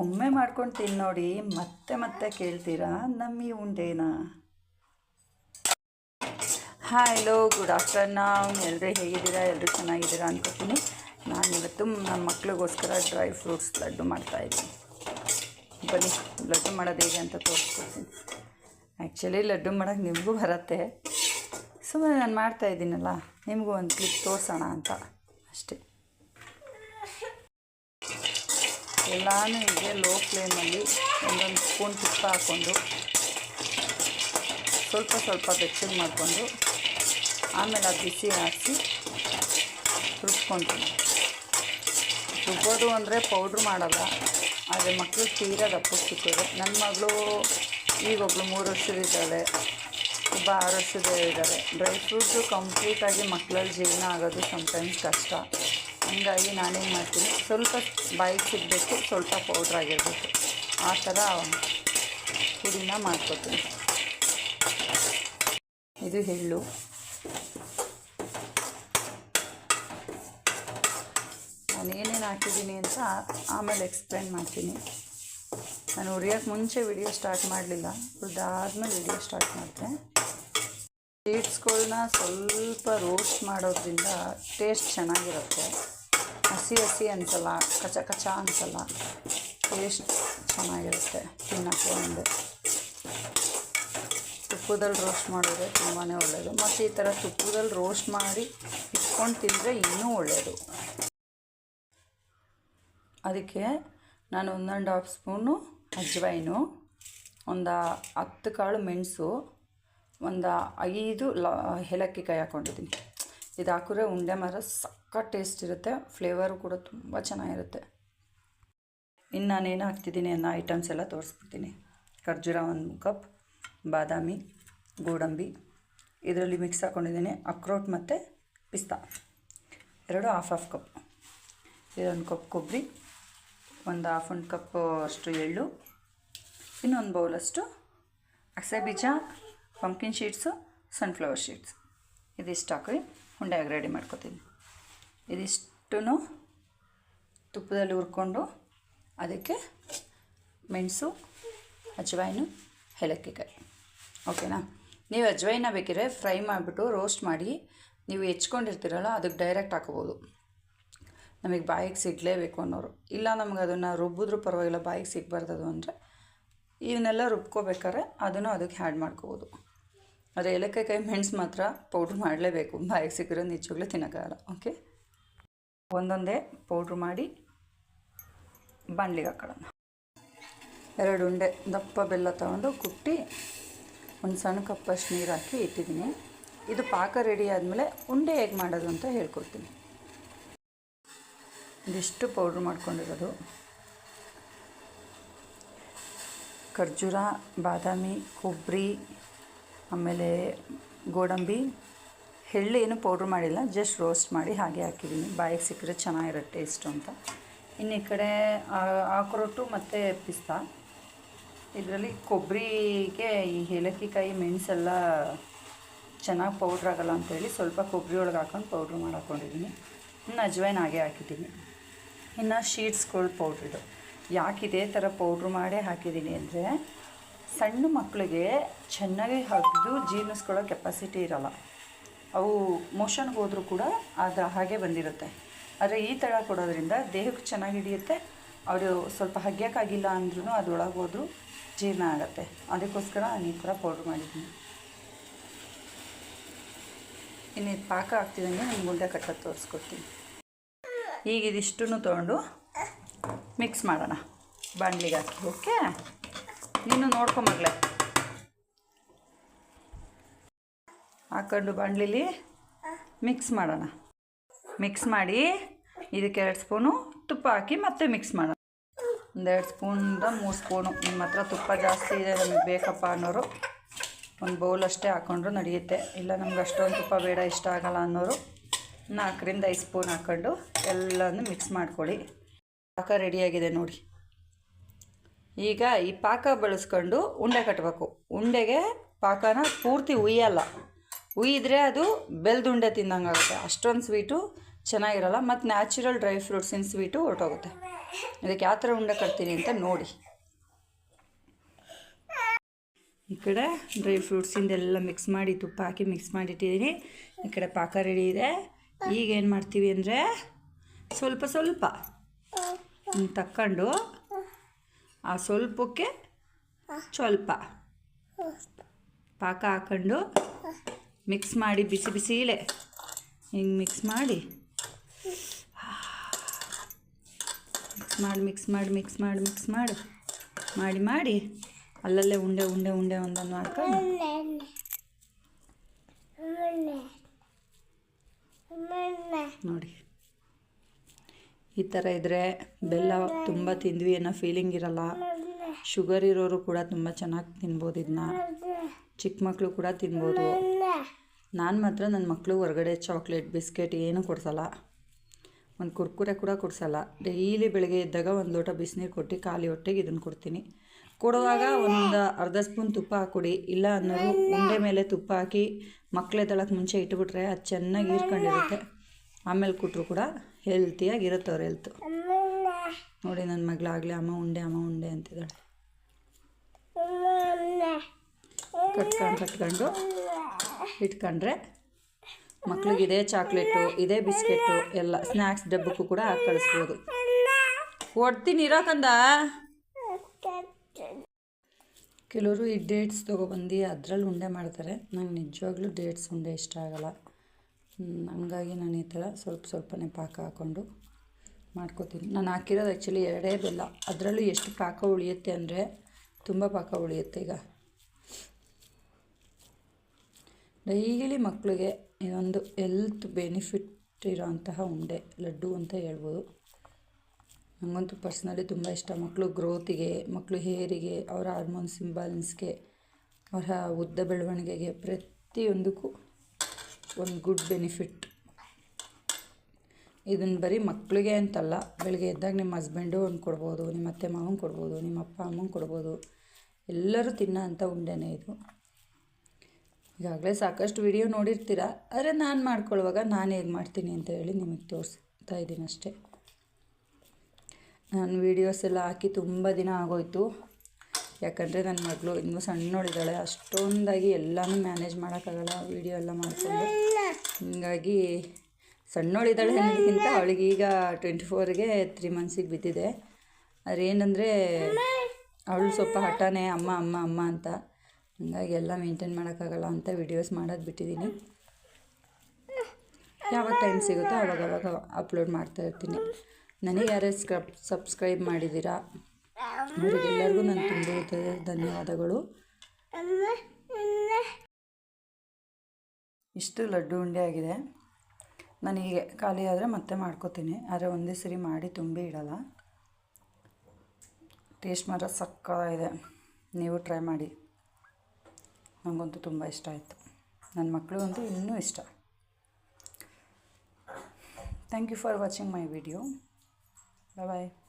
ಒಮ್ಮೆ ಮಾಡ್ಕೊಂಡು ತಿನ್ನೋಡಿ ಮತ್ತೆ ಮತ್ತೆ ಕೇಳ್ತೀರಾ? ನಮ್ಮ ಈ ಉಂಡೆನಾ ಹಲೋ ಗುಡ್ ಆಫ್ಟರ್ನೂನ್ ಎಲ್ಲರೂ ಹೇಗಿದ್ದೀರಾ? ಎಲ್ಲರೂ ಚೆನ್ನಾಗಿದ್ದೀರಾ ಅನ್ಕೋತೀನಿ. ನಾನು ಇವತ್ತು ನನ್ನ ಮಕ್ಳಿಗೋಸ್ಕರ ಡ್ರೈ ಫ್ರೂಟ್ಸ್ ಲಡ್ಡು ಮಾಡ್ತಾಯಿದ್ದೀನಿ ಬನ್ನಿ, ಲಡ್ಡು ಮಾಡೋದು ಹೇಗೆ ಅಂತ ತೋರಿಸ್ಕೊಡ್ತೀನಿ. ಆ್ಯಕ್ಚುಲಿ ಲಡ್ಡು ಮಾಡೋಕ್ಕೆ ನಿಮಗೂ ಬರುತ್ತೆ. ಸುಮ್ಮನೆ ನಾನು ಮಾಡ್ತಾ ಇದ್ದೀನಲ್ಲ, ನಿಮಗೂ ಒಂದು ಕ್ಲಿಪ್ ತೋರಿಸೋಣ ಅಂತ. ಅಷ್ಟೇ. ಎಲ್ಲನೂ ಹೀಗೆ ಲೋ ಫ್ಲೇಮಲ್ಲಿ ಒಂದೊಂದು ಸ್ಪೂನ್ ತುಪ್ಪ ಹಾಕ್ಕೊಂಡು ಸ್ವಲ್ಪ ಸ್ವಲ್ಪ ಬೆಚ್ಚಗೆ ಮಾಡಿಕೊಂಡು ಆಮೇಲೆ ಅದು ಬಿಸಿ ಹಾಕಿ ರುಬ್ಕೊತೀನಿ. ರುಬ್ಬೋದು ಅಂದರೆ ಪೌಡ್ರ್ ಮಾಡಲ್ಲ, ಆದರೆ ಮಕ್ಕಳು ತೀರಾ ದಪ್ಪಕ್ಕೆ ಸಿಕ್ಕೋದು ನನ್ನ ಮಗಳು ಈಗೊಬ್ಳು ಮೂರು ವರ್ಷದಿದ್ದಾಳೆ ಒಬ್ಬ ಆರು ವರ್ಷದ ಇದ್ದಾರೆ ಡ್ರೈ ಫ್ರೂಟ್ಸು ಕಂಪ್ಲೀಟಾಗಿ ಮಕ್ಕಳಲ್ಲಿ ಜೀವನ ಆಗೋದು ಸಮ್ಟೈಮ್ಸ್ ಕಷ್ಟ. ಹಂಗಾಗಿ ನಾನೇನು ಮಾಡ್ತೀನಿ, ಸ್ವಲ್ಪ ಬಾಯಿಗೆ ಸಿಗಬೇಕು, ಸ್ವಲ್ಪ ಪೌಡ್ರ್ ಆಗಿರಬೇಕು. ಆ ಥರ ಪುಡಿನ ಮಾಡ್ಕೊತೀನಿ. ಇದು ಎಳ್ಳು. ನಾನು ಏನೇನು ಹಾಕಿದ್ದೀನಿ ಅಂತ ಆಮೇಲೆ ಎಕ್ಸ್ಪ್ಲೈನ್ ಮಾಡ್ತೀನಿ. ನಾನು ಉರಿಯೋಕ್ಕೆ ಮುಂಚೆ ವಿಡಿಯೋ ಸ್ಟಾರ್ಟ್ ಮಾಡಲಿಲ್ಲ, ಹುರಿದಾದ್ಮೇಲೆ ವಿಡಿಯೋ ಸ್ಟಾರ್ಟ್ ಮಾಡಿದೆ ಸೀಡ್ಸ್ಗಳನ್ನ ಸ್ವಲ್ಪ ರೋಸ್ಟ್ ಮಾಡೋದ್ರಿಂದ ಟೇಸ್ಟ್ ಚೆನ್ನಾಗಿರುತ್ತೆ. ಹಸಿ ಹಸಿ ಅನ್ಸಲ್ಲ, ಕಚ ಕಚ ಅನ್ಸಲ್ಲ, ಟೇಸ್ಟ್ ಚೆನ್ನಾಗಿರುತ್ತೆ ತಿನ್ನೋಕ್ಕೆ ಒಂದು. ತುಪ್ಪದಲ್ಲಿ ರೋಸ್ಟ್ ಮಾಡಿದ್ರೆ ತುಂಬಾ ಒಳ್ಳೆಯದು ಮತ್ತು ಈ ಥರ ತುಪ್ಪದಲ್ಲಿ ರೋಸ್ಟ್ ಮಾಡಿ ಇಟ್ಕೊಂಡು ತಿಂದರೆ ಇನ್ನೂ ಒಳ್ಳೆಯದು ಅದಕ್ಕೆ ನಾನು ಒಂದೊಂದು ಹಾಫ್ ಸ್ಪೂನು ಅಜ್ವೈನು ಒಂದು ಹತ್ತು ಕಾಳು ಮೆಣಸು ಒಂದು ಐದು ಲ, ಏಲಕ್ಕಿ ಕಾಯಿ ಹಾಕ್ಕೊಂಡಿದ್ದೀನಿ ಇದು ಹಾಕಿದ್ರೆ ಉಂಡೆ ಮರ ಸಕ್ಕ ಟೇಸ್ಟ್ ಇರುತ್ತೆ. ಫ್ಲೇವರು ಕೂಡ ತುಂಬ ಚೆನ್ನಾಗಿರುತ್ತೆ. ಇನ್ನು ನಾನೇನು ಹಾಕ್ತಿದ್ದೀನಿ ಅನ್ನೋ ಐಟಮ್ಸ್ ಎಲ್ಲ ತೋರಿಸ್ಬಿಡ್ತೀನಿ. ಖರ್ಜೂರ ಒಂದು ಕಪ್ ಬಾದಾಮಿ, ಗೋಡಂಬಿ. ಇದರಲ್ಲಿ ಮಿಕ್ಸ್ ಹಾಕ್ಕೊಂಡಿದ್ದೀನಿ ಅಕ್ರೋಟ್ ಮತ್ತು ಪಿಸ್ತಾ. ಎರಡು ಹಾಫ್ ಹಾಫ್ ಕಪ್ ಇದೊಂದು ಕಪ್ ಕೊಬ್ಬರಿ, ಒಂದು ಹಾಫ್ ಒಂದು ಕಪ್ ಅಷ್ಟು ಎಳ್ಳು, ಇನ್ನೊಂದು ಬೌಲಷ್ಟು ಹಸೆ ಬೀಜ ಪಂಪ್ಕಿನ್ ಶೀಟ್ಸು ಸನ್ಫ್ಲವರ್ ಶೀಟ್ಸ್ ಇದಿಷ್ಟು ಹಾಕಿ ಉಂಡೆಯಾಗಿ ರೆಡಿ ಮಾಡ್ಕೊತೀನಿ. ಇದಿಷ್ಟು ತುಪ್ಪದಲ್ಲಿ ಹುರ್ಕೊಂಡು ಅದಕ್ಕೆ ಮೆಣಸು ಅಜ್ವೈನು ಏಲಕ್ಕಿಕಾಯಿ. ಓಕೆನಾ? ನೀವು ಅಜ್ವಾಯಿನ ಬೇಕಿದ್ರೆ ಫ್ರೈ ಮಾಡಿಬಿಟ್ಟು ರೋಸ್ಟ್ ಮಾಡಿ ನೀವು ಹೆಚ್ಕೊಂಡಿರ್ತೀರಲ್ಲ ಅದಕ್ಕೆ ಡೈರೆಕ್ಟ್ ಹಾಕೋಬೋದು. ನಮಗೆ ಬಾಯಿಗೆ ಸಿಗಲೇಬೇಕು ಅನ್ನೋರು. ಇಲ್ಲ ನಮ್ಗೆ ಅದನ್ನು ರುಬ್ಬಿದ್ರು ಪರವಾಗಿಲ್ಲ, ಬಾಯಿಗೆ ಸಿಗಬಾರ್ದು ಅಂದರೆ. ಇವನ್ನೆಲ್ಲ ರುಬ್ಕೋಬೇಕಾದ್ರೆ ಅದನ್ನು ಅದಕ್ಕೆ ಆ್ಯಡ್ ಮಾಡ್ಕೋಬೋದು. ಆದರೆ ಏಲಕ್ಕಾಯಿ ಮೆಣಸು ಮಾತ್ರ ಪೌಡ್ರ್ ಮಾಡಲೇಬೇಕು. ಬಾಯಿಗೆ ಸಿಕ್ಕಿರೋ ನಿಜವಾಗ್ಲೂ ತಿನ್ನೋಕ್ಕಾಗಲ್ಲ. ಓಕೆ? ಒಂದೊಂದೇ ಪೌಡ್ರ್ ಮಾಡಿ ಬಾಣಲಿಗೆ ಹಾಕೊಳ್ಳೋಣ. ಎರಡು ಉಂಡೆ ದಪ್ಪ ಬೆಲ್ಲ ತಗೊಂಡು ಕುಟ್ಟಿ ಒಂದು ಸಣ್ಣ ಕಪ್ಪಷ್ಟು ನೀರು ಹಾಕಿ ಇಟ್ಟಿದ್ದೀನಿ. ಇದು ಪಾಕ ರೆಡಿ ಆದಮೇಲೆ ಉಂಡೆ ಹೇಗೆ ಮಾಡೋದು ಅಂತ ಹೇಳ್ಕೊಡ್ತೀನಿ. ಇದಿಷ್ಟು ಪೌಡ್ರ್ ಮಾಡ್ಕೊಂಡಿರೋದು. ಖರ್ಜೂರ, ಬಾದಾಮಿ, ಕೊಬ್ಬರಿ ಆಮೇಲೆ ಗೋಡಂಬಿ, ಎಳ್ಳು ಏನು ಪೌಡ್ರ್ ಮಾಡಿಲ್ಲ ಜಸ್ಟ್ ರೋಸ್ಟ್ ಮಾಡಿ ಹಾಗೆ ಹಾಕಿದ್ದೀನಿ. ಬಾಯಿಗೆ ಸಿಕ್ಕರೆ ಚೆನ್ನಾಗಿರೋ ಟೇಸ್ಟು ಅಂತ. ಇನ್ನು ಈ ಕಡೆ ಆಕ್ರೋಟು ಮತ್ತು ಪಿಸ್ತಾ. ಇದರಲ್ಲಿ ಕೊಬ್ಬರಿಗೆ ಈ ಏಲಕ್ಕಿಕಾಯಿ ಮೆಣಸೆಲ್ಲ ಚೆನ್ನಾಗಿ ಪೌಡ್ರ್ ಆಗಲ್ಲ ಅಂತೇಳಿ ಸ್ವಲ್ಪ ಕೊಬ್ಬರಿ ಒಳಗೆ ಹಾಕೊಂಡು ಪೌಡ್ರ್ ಮಾಡ್ಕೊಂಡಿದ್ದೀನಿ ಇನ್ನು ಅಜ್ವೈನ್ ಹಾಗೆ ಹಾಕಿದ್ದೀನಿ. ಇನ್ನು ಶೀಟ್ಸ್ಗಳು ಪೌಡ್ರಿದು ಯಾಕೆ ಇದೇ ಥರ ಪೌಡ್ರ್ ಮಾಡೇ ಹಾಕಿದ್ದೀನಿ ಅಂದರೆ ಸಣ್ಣ ಮಕ್ಕಳಿಗೆ ಚೆನ್ನಾಗಿ ಹಗ್ದು ಜೀರ್ಣಿಸ್ಕೊಳ್ಳೋ ಕೆಪಾಸಿಟಿ ಇರೋಲ್ಲ. ಅವು ಮೋಷನ್ಗೆ ಹೋದರೂ ಕೂಡ ಅದು ಹಾಗೆ ಬಂದಿರುತ್ತೆ. ಆದರೆ ಈ ಥರ ಕೊಡೋದ್ರಿಂದ ದೇಹಕ್ಕೆ ಚೆನ್ನಾಗಿ ಹಿಡಿಯುತ್ತೆ. ಅವರು ಸ್ವಲ್ಪ ಹಗ್ಗಕ್ಕಾಗಿಲ್ಲ ಅಂದ್ರೂ ಅದರೊಳಗೆ ಹೋದರೂ ಜೀರ್ಣ ಆಗುತ್ತೆ. ಅದಕ್ಕೋಸ್ಕರ ನಾನು ಈ ಥರ ಪೌಡ್ರ್ ಮಾಡಿದ್ದೀನಿ. ಇನ್ನು ಪಾಕ ಹಾಕ್ತಿದ್ದಂಗೆ ನಾನು ಗುಂಡೆ ಕಟ್ಟ ತೋರಿಸ್ಕೊಡ್ತೀನಿ. ಈಗ ಇದಿಷ್ಟನ್ನು ತೊಗೊಂಡು ಮಿಕ್ಸ್ ಮಾಡೋಣ. ಬಾಣಲಿಗೆ ಹಾಕಿ ಓಕೆ ನೀನು ನೋಡ್ಕೊಂಬರ್ಲೆ ಹಾಕೊಂಡು ಬಾಣಲಿಲಿ ಮಿಕ್ಸ್ ಮಾಡೋಣ. ಮಿಕ್ಸ್ ಮಾಡಿ ಇದಕ್ಕೆ ಎರಡು ಸ್ಪೂನು ತುಪ್ಪ ಹಾಕಿ ಮತ್ತೆ ಮಿಕ್ಸ್ ಮಾಡೋಣ. ಒಂದೆರಡು ಸ್ಪೂನಿಂದ ಮೂರು ಸ್ಪೂನು. ನಿಮ್ಮ ಹತ್ರ ತುಪ್ಪ ಜಾಸ್ತಿ ಇದೆ, ನಮಗೆ ಬೇಕಪ್ಪ ಅನ್ನೋರು. ಒಂದು ಬೌಲ್ ಅಷ್ಟೇ ಹಾಕ್ಕೊಂಡ್ರು ನಡೆಯುತ್ತೆ. ಇಲ್ಲ, ನಮ್ಗೆ ಅಷ್ಟೊಂದು ತುಪ್ಪ ಬೇಡ, ಇಷ್ಟ ಆಗಲ್ಲ ಅನ್ನೋರು ನಾಲ್ಕರಿಂದ ಐದು ಸ್ಪೂನ್ ಹಾಕ್ಕೊಂಡು ಎಲ್ಲನೂ ಮಿಕ್ಸ್ ಮಾಡ್ಕೊಳ್ಳಿ. ಪಾಕ ರೆಡಿಯಾಗಿದೆ ನೋಡಿ. ಈಗ ಈ ಪಾಕ ಬಳಸ್ಕೊಂಡು ಉಂಡೆ ಕಟ್ಟಬೇಕು ಉಂಡೆಗೆ ಪಾಕನ ಪೂರ್ತಿ ಉಯ್ಯಲ್ಲ. ಉಯ್ಯಿದ್ರೆ ಅದು ಬೆಲ್ದುಂಡೆ ತಿಂದಂಗೆ ಆಗುತ್ತೆ. ಅಷ್ಟೊಂದು ಸ್ವೀಟು ಚೆನ್ನಾಗಿರಲ್ಲ. ಮತ್ತು ನ್ಯಾಚುರಲ್ ಡ್ರೈ ಫ್ರೂಟ್ಸಿನ ಸ್ವೀಟು ಹೊರಟೋಗುತ್ತೆ. ಇದಕ್ಕೆ ಯಾವ ಥರ ಉಂಡೆ ಕಟ್ತೀನಿ ಅಂತ ನೋಡಿ. ಈ ಕಡೆ ಡ್ರೈ ಫ್ರೂಟ್ಸಿಂದೆಲ್ಲ ಮಿಕ್ಸ್ ಮಾಡಿ ತುಪ್ಪ ಹಾಕಿ ಮಿಕ್ಸ್ ಮಾಡಿಟ್ಟಿದ್ದೀನಿ ಈ ಕಡೆ ಪಾಕ ರೆಡಿ ಇದೆ. ಈಗ ಏನು ಮಾಡ್ತೀವಿ ಅಂದರೆ ಸ್ವಲ್ಪ ಸ್ವಲ್ಪ ತಕ್ಕೊಂಡು ಆ ಸ್ವಲ್ಪಕ್ಕೆ ಸ್ವಲ್ಪ. ಪಾಕ ಹಾಕೊಂಡು ಮಿಕ್ಸ್ ಮಾಡಿ ಬಿಸಿ ಬಿಸಿಲೇ. ಹಿಂಗೆ ಮಿಕ್ಸ್ ಮಾಡಿ. ಮಿಕ್ಸ್ ಮಾಡಿ ಮಿಕ್ಸ್ ಮಾಡಿ ಮಿಕ್ಸ್ ಮಾಡಿ ಮಿಕ್ಸ್ ಮಾಡಿ. ಮಾಡಿ ಮಾಡಿ. ಅಲ್ಲಲ್ಲೇ ಉಂಡೆ ಉಂಡೆ ಉಂಡೆ ಒಂದನ್ನು ಮಾಡ್ಕೊಂಡು ನೋಡಿ. ಈ ಥರ ಇದ್ದರೆ ಬೆಲ್ಲ ತುಂಬ ತಿಂದ್ವಿ ಅನ್ನೋ ಫೀಲಿಂಗ್ ಇರಲ್ಲ. ಶುಗರ್ ಇರೋರು ಕೂಡ ತುಂಬ ಚೆನ್ನಾಗಿ ತಿನ್ಬೋದು ಇದನ್ನ ಚಿಕ್ಕ ಮಕ್ಕಳು ಕೂಡ ತಿನ್ಬೋದು. ನಾನು ಮಾತ್ರ ನನ್ನ ಮಕ್ಕಳು ಹೊರಗಡೆ ಚಾಕ್ಲೇಟ್ ಬಿಸ್ಕೆಟ್ ಏನೂ ಕೊಡ್ಸಲ್ಲ. ಒಂದು ಕುರ್ಕುರೆ ಕೂಡ ಕೊಡ್ಸಲ್ಲ. ಡೈಲಿ ಬೆಳಗ್ಗೆ ಎದ್ದಾಗ ಒಂದು ಲೋಟ ಬಿಸಿನೀರು ಕೊಟ್ಟು ಖಾಲಿ ಹೊಟ್ಟೆಗೆ ಇದನ್ನು ಕೊಡ್ತೀನಿ. ಕೊಡುವಾಗ ಒಂದು ಅರ್ಧ ಸ್ಪೂನ್ ತುಪ್ಪ ಹಾಕ್ಕೊಡಿ. ಇಲ್ಲ ಅನ್ನೋರು ಉಂಡೆ ಮೇಲೆ ತುಪ್ಪ ಹಾಕಿ ಮಕ್ಕಳೆದ್ದಳಕ್ಕೆ ಮುಂಚೆ ಇಟ್ಬಿಟ್ರೆ ಅದು ಚೆನ್ನಾಗಿ ಹೀರ್ಕೊಂಡಿರುತ್ತೆ. ಆಮೇಲೆ ಕೊಟ್ಟರು ಕೂಡ ಹೆಲ್ತಿಯಾಗಿ ಇರುತ್ತೆ ಅವ್ರ ಹೆಲ್ತು ನೋಡಿ ನನ್ನ ಮಗಳಾಗಲಿ ಅಮ್ಮ ಉಂಡೆ ಅಮ್ಮ ಉಂಡೆ ಅಂತಿದ್ದಾಳೆ. ಕಟ್ಕೊಂಡು ಕಟ್ಕೊಂಡು ಇಟ್ಕೊಂಡ್ರೆ ಮಕ್ಳಿಗೆ ಇದೇ ಚಾಕ್ಲೇಟು ಇದೇ ಬಿಸ್ಕೆಟು ಎಲ್ಲ ಸ್ನ್ಯಾಕ್ಸ್ ಡಬ್ಬಕ್ಕೂ ಕೂಡ ಹಾಕಿ ಕಳಿಸ್ಬೋದು. ಕೊಡ್ತೀನಿ ಇರೋಕಂದ. ಕೆಲವರು ಈ ಡೇಟ್ಸ್ ತೊಗೊಬಂದು ಅದರಲ್ಲಿ ಉಂಡೆ ಮಾಡ್ತಾರೆ. ನಂಗೆ ನಿಜವಾಗ್ಲೂ ಡೇಟ್ಸ್ ಉಂಡೆ ಇಷ್ಟ ಆಗಲ್ಲ. ಹಂಗಾಗಿ ನಾನು ಈ ಥರ ಸ್ವಲ್ಪ ಸ್ವಲ್ಪನೇ ಪಾಕ ಹಾಕ್ಕೊಂಡು ಮಾಡ್ಕೋತೀನಿ. ನಾನು ಹಾಕಿರೋದು ಆ್ಯಕ್ಚುಲಿ ಎರಡೇ ಬೆಲ್ಲ. ಅದರಲ್ಲೂ ಎಷ್ಟು ಪಾಕ ಉಳಿಯುತ್ತೆ ಅಂದರೆ ತುಂಬ ಪಾಕ ಉಳಿಯುತ್ತೆ ಈಗ. ಡೈಲಿ ಮಕ್ಕಳಿಗೆ ಇದೊಂದು ಹೆಲ್ತ್ ಬೆನಿಫಿಟ್ ಇರೋಂತಹ ಉಂಡೆ, ಲಡ್ಡು ಅಂತ ಹೇಳ್ಬೋದು. ನನಗಂತೂ ಪರ್ಸ್ನಲಿ ತುಂಬ ಇಷ್ಟ. ಮಕ್ಕಳು ಗ್ರೋತಿಗೆ ಮಕ್ಕಳು ಹೇರಿಗೆ, ಅವರ ಹಾರ್ಮೋನ್ಸ್ ಇಂಬ್ಯಾಲೆನ್ಸ್ಗೆ ಅವರ ಉದ್ದ ಬೆಳವಣಿಗೆಗೆ ಪ್ರತಿಯೊಂದಕ್ಕೂ ಒಂದು ಗುಡ್ ಬೆನಿಫಿಟ್. ಇದನ್ನು ಬರೀ ಮಕ್ಕಳಿಗೆ ಅಂತಲ್ಲ, ಬೆಳಗ್ಗೆ ಎದ್ದಾಗ ನಿಮ್ಮ ಹಸ್ಬೆಂಡು ಒಂದು ಕೊಡ್ಬೋದು ನಿಮ್ಮ ಅತ್ತೆ ಮಾವನ ಕೊಡ್ಬೋದು ನಿಮ್ಮ ಅಪ್ಪ ಅಮ್ಮನ ಕೊಡ್ಬೋದು. ಎಲ್ಲರೂ ತಿನ್ನೋ ಅಂತ ಉಂಡೆನೆ ಇದು. ಈಗಾಗಲೇ ಸಾಕಷ್ಟು ವಿಡಿಯೋ ನೋಡಿರ್ತೀರ, ಆದರೆ ನಾನು ಮಾಡ್ಕೊಳ್ಳುವಾಗ ನಾನು ಹೇಗೆ ಮಾಡ್ತೀನಿ ಅಂತ ಹೇಳಿ ನಿಮಗೆ ತೋರಿಸ್ತಾ ಇದ್ದೀನಿ ಅಷ್ಟೇ. ನಾನು ವೀಡಿಯೋಸ್ ಎಲ್ಲ ಹಾಕಿ ತುಂಬ ದಿನ ಆಗೋಯ್ತು. ಯಾಕಂದರೆ ನನ್ನ ಮಗಳು ಇನ್ನೂ ಸಣ್ಣೋಳಿದ್ದಾಳೆ. ಅಷ್ಟೊಂದಾಗಿ ಎಲ್ಲನೂ ಮ್ಯಾನೇಜ್ ಮಾಡೋಕ್ಕಾಗಲ್ಲ ವೀಡಿಯೋ ಎಲ್ಲ ಮಾಡಿಕೊಂಡು. ಹೀಗಾಗಿ ಸಣ್ಣೋಳಿದ್ದಾಳೆ ಅನ್ನೋದಕ್ಕಿಂತ ಅವಳಿಗೆ ಈಗ ಟ್ವೆಂಟಿ ಫೋರ್ಗೆ ತ್ರೀ ಮಂತ್ಸಿಗೆ ಬಿದ್ದಿದೆ. ಆದರೆ ಏನಂದರೆ ಅವಳು ಸ್ವಲ್ಪ ಹಠನೇ ಅಮ್ಮ ಅಮ್ಮ ಅಮ್ಮ ಅಂತ. ಹಂಗಾಗಿ ಎಲ್ಲ ಮೇಂಟೈನ್ ಮಾಡೋಕ್ಕಾಗಲ್ಲ ಅಂತ ವಿಡಿಯೋಸ್ ಮಾಡೋದು ಬಿಟ್ಟಿದ್ದೀನಿ ಯಾವಾಗ ಟೈಮ್ ಸಿಗುತ್ತೋ ಆವಾಗ ಅವಾಗ ಅಪ್ಲೋಡ್ ಮಾಡ್ತಾ ಇರ್ತೀನಿ. ನನಗೆ ಯಾರೇ ಸ್ಕ್ರಬ್ ಸಬ್ಸ್ಕ್ರೈಬ್ ಮಾಡಿದ್ದೀರಾ? ಅವರಿಗೆಲ್ಲರಿಗೂ ನಾನು ತುಂಬ ಧನ್ಯವಾದಗಳು. ಇಷ್ಟು ಲಡ್ಡು ಉಂಡೆ ಆಗಿದೆ. ನಾನು ಹೀಗೆ ಖಾಲಿ ಆದರೆ ಮತ್ತೆ ಮಾಡ್ಕೋತೀನಿ. ಆದರೆ ಒಂದೇ ಸರಿ ಮಾಡಿ ತುಂಬಿ ಇಡಲ್ಲ. ಟೇಸ್ಟ್ ಮಾತ್ರ ಸಕ್ಕತ್ತಾಗಿದೆ. ನೀವು ಟ್ರೈ ಮಾಡಿ. ನನಗಂತೂ ತುಂಬ ಇಷ್ಟ ಆಯಿತು. ನನ್ನ ಮಕ್ಕಳಿಗಂತೂ ಇನ್ನೂ ಇಷ್ಟ. Thank you for watching my video. Bye.